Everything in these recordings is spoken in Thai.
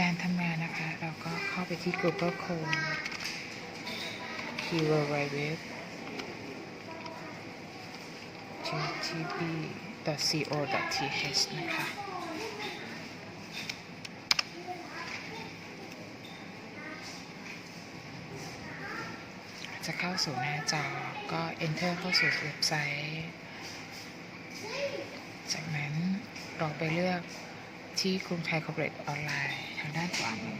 การทำงานนะคะ เราก็เข้าไปที่ Google Chrome keyword web ttb.co.th นะคะ จะเข้าสู่หน้าจอ ก็ enter เข้าสู่เว็บไซต์ จากนั้นเราไปเลือกที่กรุงไทยคอร์ปอเรทออนไลน์ ทางด้านขวามือ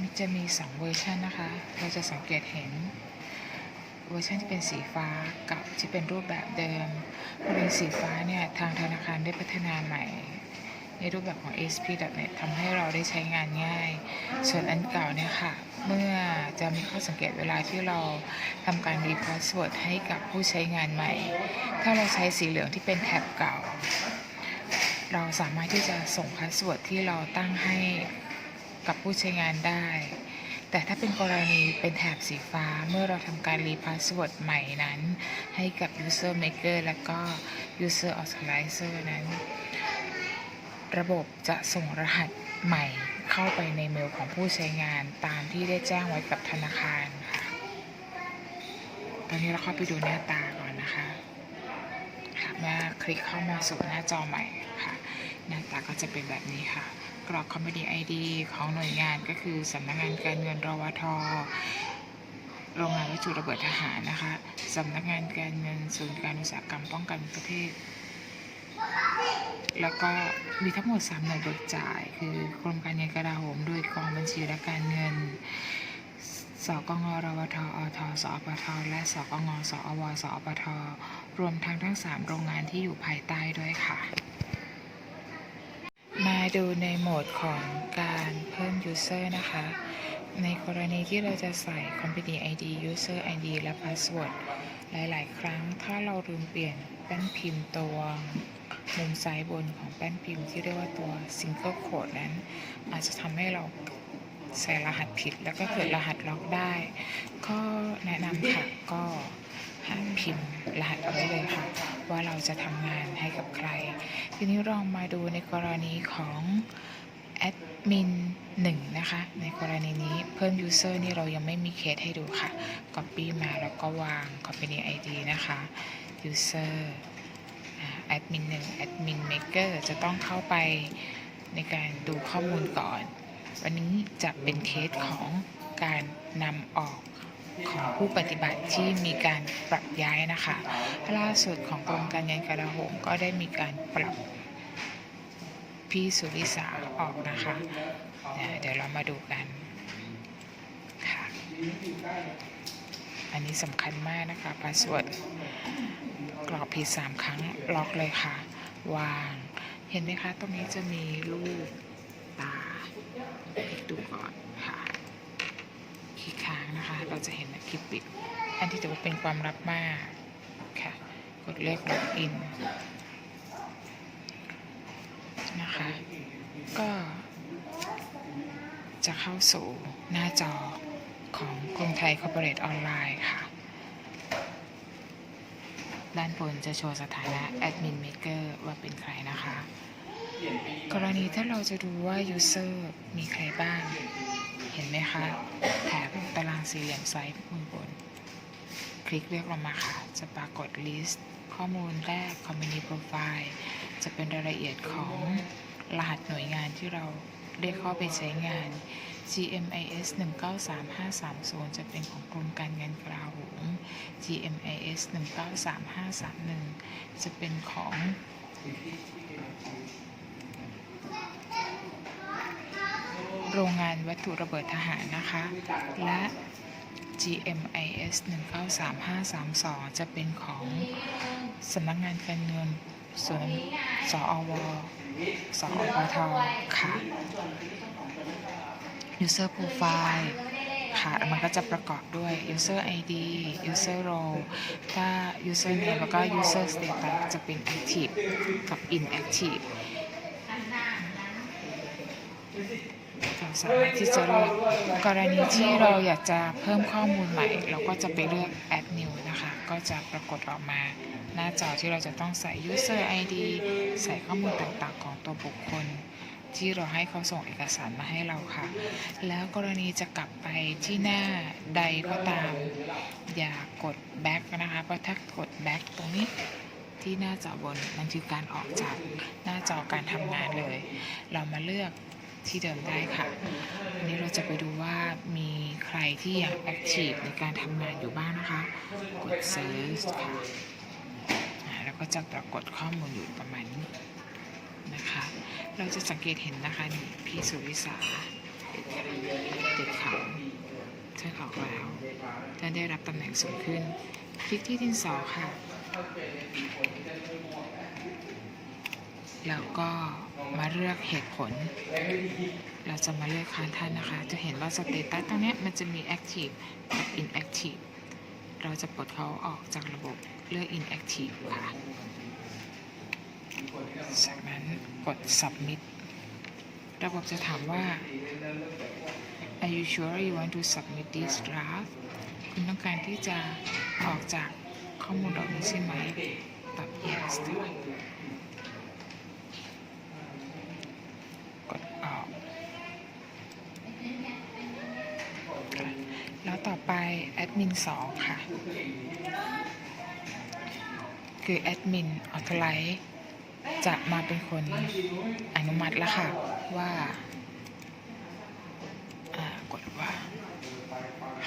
มันจะมีสองเวอร์ชันนะคะ เราจะสังเกตเห็นเวอร์ชันที่เป็นสีฟ้ากับที่เป็นรูปแบบเดิมพอเป็นสีฟ้าเนี่ยทางธนาคารได้พัฒนาใหม่ ในรูปแบบของ ASP.NET ทำให้เราได้ใช้งานง่าย ส่วนอันเก่าเนี่ยค่ะ เมื่อจะมีข้อสังเกตเวลาที่เราทำการรีพาสเวิร์ดให้กับผู้ใช้งานใหม่ ถ้าเราใช้สีเหลืองที่เป็นแท็บเก่า เราสามารถที่จะส่งพาสเวิร์ดที่เราตั้งให้กับผู้ใช้งานได้ แต่ถ้าเป็นกรณีเป็นแถบสีฟ้าเมื่อเราทำการรีพาสเวิร์ดใหม่นั้น ให้กับ User Maker และก็ User Authorizer นั้น ระบบจะส่งรหัสใหม่เข้าไปในเมลของผู้ใช้งานตามที่ได้แจ้งไว้กับธนาคารค่ะ ตอนนี้เราเข้าไปดูหน้าตาก่อนนะคะค่ะมื่อคลิกเข้ามาสู่หน้าจอใหม่ค่ะ หน้าตาก็จะเป็นแบบนี้ค่ะ กรอก Company ID ของหน่วยงานก็คือสำนักงานการเงินรวทโรงงานวัตถุระเบิดทหารนะคะสำนักงานการเงินศูนย์การอุตสาหกรรมป้องกันประเทศ แล้วก็มีทั้งหมด 3 หน่วยเบิกจ่าย คือกรมการเงินกระดาโหมโดยกองบัญชีและการเงิน สกงรวทอทสอปท และสกงสอวสอปท รวมทั้งทั้ง 3 โรงงานที่อยู่ภายใต้ด้วยค่ะ มาดูในโหมดของการเพิ่ม User นะคะ ในกรณีที่เราจะใส่ Company ID User ID และ Password หลาย ๆ ครั้งถ้าเราลืมเปลี่ยนแป้นพิมพ์ตัวมุมซ้ายบนของแป้นพิมพ์ที่เรียกว่าตัว Single Code นั้น อาจจะทำให้เราใส่รหัสผิด แล้วก็เกิดรหัสล็อกได้ ก็แนะนำค่ะก็หาพิมพ์รหัสเอาไว้เลยค่ะ ว่าเราจะทำงานให้กับใคร ทีนี้ลองมาดูในกรณีของแอด มิน1นะคะ ในกรณีนี้เพิ่ม User นี่เรายังไม่มีเคสให้ดูค่ะ Copy มาแล้วก็วาง Company ID นะคะ User แอดมิน1 Admin Maker จะต้องเข้าไปในการดูข้อมูลก่อน วันนี้จะเป็นเคสของการนำออกของผู้ปฏิบัติที่มีการปรับย้ายนะคะ ล่าสุดของกรมการเงินกระโหมก็ได้มีการปรับ พี่สุริสาออกนะคะ เดี๋ยวเรามาดูกันค่ะอันนี้สำคัญมากนะคะพาสเวิร์ดกรอกผิดสามครั้งล็อกเลยค่ะ วาง เห็นไหมคะ ตรงนี้จะมีรูปตาคลิกดูก่อนค่ะคลิกค้างนะคะ เราจะเห็นคลิปปิด อันที่ถือว่าเป็นความลับมากค่ะ กดเลขล็อกอิน นะคะ ก็จะเข้าสู่หน้าจอของกรุงไทยคอร์ปอเรทออนไลน์ค่ะ ด้านบนจะโชว์สถานะ Admin Maker ว่าเป็นใครนะคะ กรณีถ้าเราจะดูว่า User มีใครบ้าง เห็นไหมคะ แถบตารางสี่เหลี่ยมซ้ายมือบน คลิกเลือกลงมาค่ะ จะปรากฏ list ข้อมูลแรก Company Profile จะเป็นรายละเอียดของรหัสหน่วยงานที่เราเรียกเข้าไปใช้งาน GMIS 193530 จะเป็นของกรมการเงินกลาโหม GMIS 193531 จะเป็นของโรงงานวัตถุระเบิดทหารนะคะ และ GMIS 193532 จะเป็นของสำนักงานการเงิน ส่วนสอวสอปทค่ะ User Profile ค่ะมันก็จะประกอบด้วย User ID User Role ถ้า User Name แล้วก็ User Status จะเป็น Active กับ Inactive เราสามารถที่จะเลือกกรณีที่เราอยากจะเพิ่มข้อมูลใหม่ เราก็จะไปเลือก Add New นะคะ ก็ก็จะปรากฏออกมา หน้าจอที่เราจะต้องใส่ user ID ใส่ข้อมูลต่างๆ ของตัวบุคคล ที่เราให้เขาส่งเอกสารมาให้เราค่ะ แล้วกรณีจะกลับไปที่หน้าใดก็ตาม อย่ากด back นะคะ เพราะถ้ากด back ตรงนี้ที่หน้าจอบนมันคือการออกจากหน้าจอการทำงานเลย เรามาเลือกที่เดิมได้ค่ะวันนี้เราจะไปดูว่ามีใครที่ยัง active ในการทำงานอยู่บ้างนะคะ กด search ค่ะ ก็จะปรากฏข้อมูลอยู่ประมาณนี้นะคะ เราจะสังเกตเห็นนะคะนี่พี่สุริสาติดเขาเธอเขาแล้วท่านได้รับตำแหน่งสูงขึ้น คลิกที่ดินสอค่ะ แล้วก็มาเลือกเหตุผล เราจะมาเลือกคานท่านนะคะ จะเห็นว่าสเตตัสตรงนี้มันจะมี active กับ inactive เราจะปลดเขาออกจากระบบเลือก inactive ค่ะ จากนั้นกด submit ระบบจะถามว่า Are you sure you want to submit this draft คุณต้องการที่จะออกจากข้อมูลเหล่านี้ใช่ไหมตอบ yes ค่ะกดออกค่ะแล้วต่อ ไปแอดมิน2ค่ะ คือแอดมินออโตไลท์จะมาเป็นคนอนุมัติแล้วค่ะ ว่า กดว่า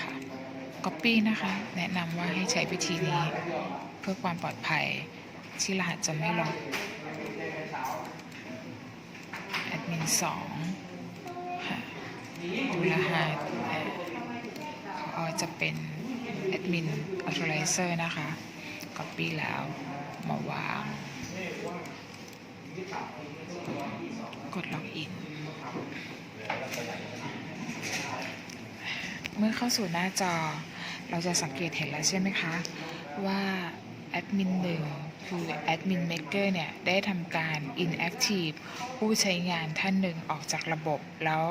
ค่ะ Copy นะคะ แนะนำว่าให้ใช้วิธีนี้ เพื่อความปลอดภัยที่รหัสจะไม่ล็อกแอดมิน2ค่ะดูรหัส อ่าเขาจะเป็นแอดมินออ t h o r i z e r นะคะ Copy แล้วมาวาง กดล็อกอิน เมื่อเข้าสู่หน้าจอ เราจะสังเกตเห็นแล้วใช่ไหมคะ ว่าแอดมินหนึ่งคือแอดมินเมกเกอร์เนี่ย ได้ทำการ inactive ผู้ใช้งานท่านหนึ่งออกจากระบบแล้ว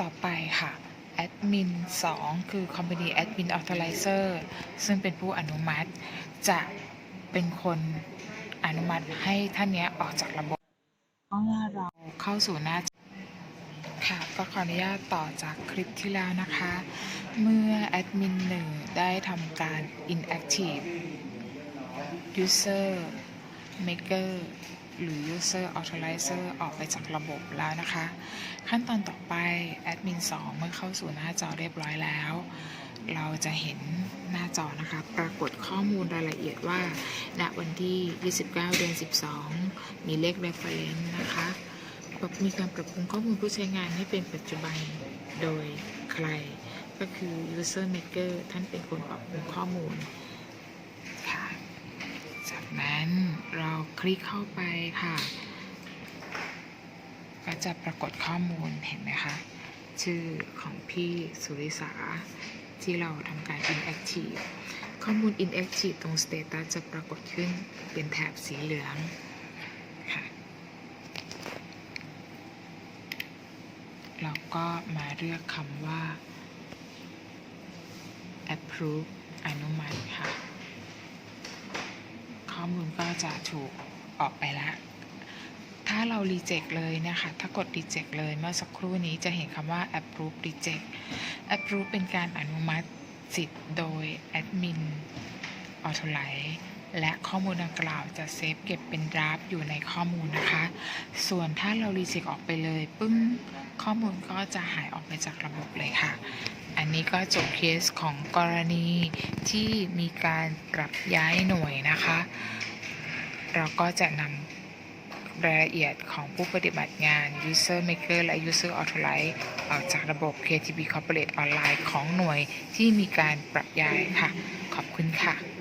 ต่อไปค่ะ แอดมิน2คือ Company Admin Authorizer ซึ่งเป็นผู้อนุมัติ จะเป็นคนอนุมัติให้ท่านเนี้ยออกจากระบบเมื่อเราเข้าสู่หน้าค่ะก็ขออนุญาตต่อจากคลิปที่แล้วนะคะ เมื่อแอดมินหนึ่งได้ทำการ inactive user maker หรือ user authorizer ออกไปจากระบบแล้วนะคะ ขั้นตอนต่อไปแอดมิน2เมื่อเข้าสู่หน้าจอเรียบร้อยแล้ว เราจะเห็นหน้าจอนะคะ ปรากฏข้อมูลรายละเอียดว่า ณ วันที่ 29 เดือน 12 มีเลข reference นะคะปรับมีการปรับปรุงข้อมูลผู้ใช้งานให้เป็นปัจจุบันโดยใคร ก็คือ user maker ท่านเป็นคนปรับปรุงข้อมูล จากนั้นเราคลิกเข้าไปค่ะ ก็จะปรากฏข้อมูลเห็นไหมคะชื่อของพี่สุริสาที่เราทำการ inactive ข้อมูล inactive ตรง status จะปรากฏขึ้นเป็นแถบสีเหลืองค่ะ เราก็มาเลือกคำว่า approve อนุมัติค่ะ มูลก็จะถูกออกไปแล้วถ้าเรา reject เลยนะคะ ถ้ากด reject เลยเมื่อสักครู่นี้จะเห็นคำว่า approve reject approve เป็นการอนุมัติสิทธิ์โดย admin authorize และข้อมูลดังกล่าวจะเซฟเก็บเป็นดราฟอยู่ในข้อมูลนะคะ ส่วนถ้าเรา reject ออกไปเลย ปึ้ง ข้อมูลก็จะหายออกไปจากระบบเลยค่ะ นี้ก็จบเคสของกรณีที่มีการปรับย้ายหน่วยนะคะ เราก็จะนำรายละเอียดของผู้ปฏิบัติงาน User Maker และ User Authorize ออกจากระบบ KTB Corporate Online ของหน่วยที่มีการปรับย้ายค่ะ ขอบคุณค่ะ